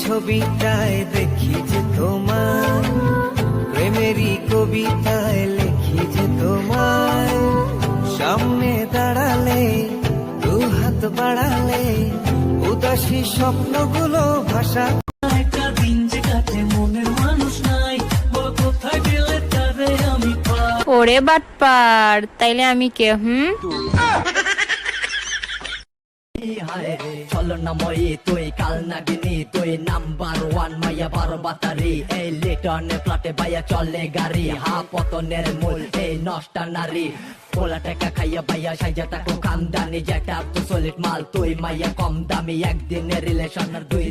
ছবিটায় দেখি যে তোমার প্রেমেরই কবিতায় লিখি যে তোমার। সামনে দাঁড়ালে দু হাত বাড়ালে উদাসী স্বপ্নগুলো ভাষা। একটা দিন যে কাটে মনের মানুষ নাই কোথায় গেলে তারে আমি ওরে বাটপার তাইলে আমি কে হুম? তুই ওয়ান মাইয়া বারো গাড়ি। হা পতনের খাইয়া যেটা মাল, তুই মাইয়া কম দামি। একদিনের রিলেশন আর দুই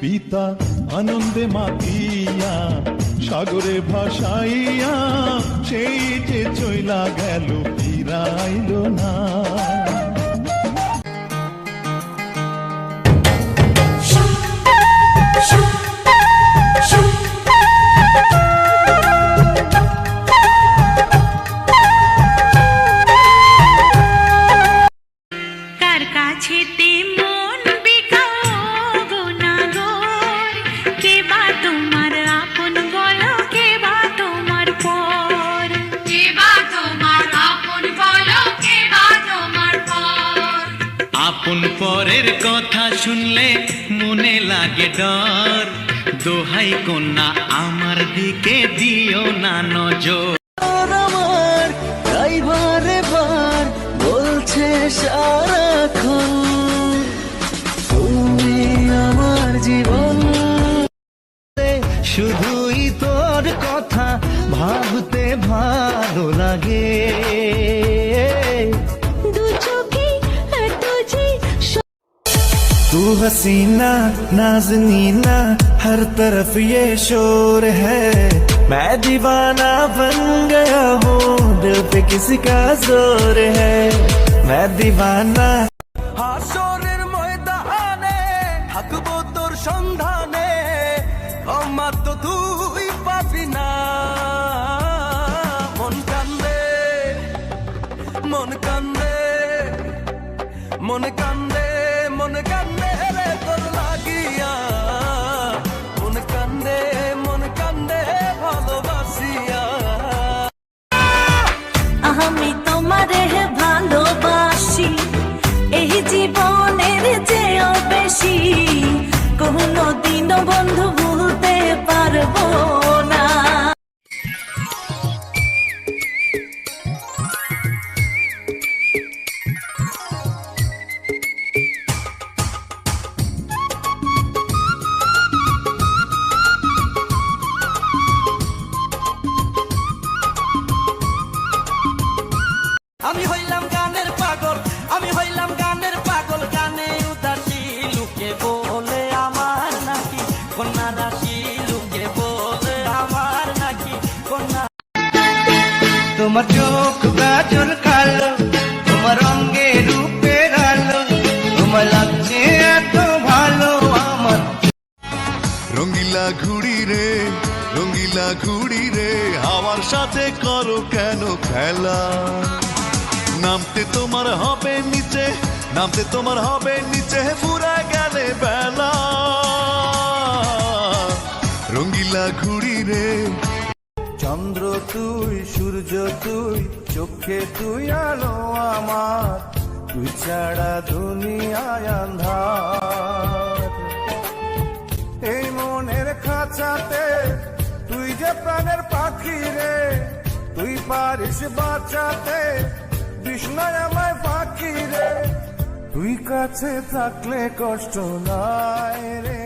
পিতা আনন্দে মাতিয়া, সাগরে ভাসাইয়া, সেই যে চইলা গেল, ফিরাইল না। কার কাছেতে মন বিকাও কে বা তোমার আপন বলো কে বা তোমার পর। কে বা তোমার আপন বলো কে বা তোমার পর। আপন পরের কথা শুনলে মনে লাগে ডর। দোহাই কন্যা আমার দিকে দিও না নজর। সারাক্ষণ তুমি আমার জীবন শুধুই তোর কথা ভাবতে ভালো লাগে দু চোখে তুঝে तू हसीना नाजनीना हर तरफ ये शोर है मैं दीवाना बन गया हूँ दिल पे किसी का जोर है मैं दीवाना সন্ধানে ক্ষমা তো তুই পাবি না। মন কান্দে মন কান্দে মন কান্দে মন কান্দে রে তোর লাগিয়া। তোমার চোখ গাজর কালো, তোমার অঙ্গে রূপের আলো তোমার লাগছে এত ভালো আমার। রঙ্গিলা ঘুড়ি রে, রঙ্গিলা ঘুড়ি রে, আমার সাথে করো কেন খেলা? নামতে তোমার হবে নিচে, নামতে তোমার হবে নিচে পুরা গেলে বেলা। রঙ্গিলা ঘুড়ি রে চন্দ্র তুই, সূর্য তুই, চোখে তুই, আলো আমার। তুই ছাড়া দুনিয়ায় আন্ধার এই মনের খাঁচাতে তুই যে প্রাণের পাখি রে, তুই পারিস বাঁচাতে বিষ্ণয় আমায় পাখি রে। তুই কাছে থাকলে কষ্ট নাই রে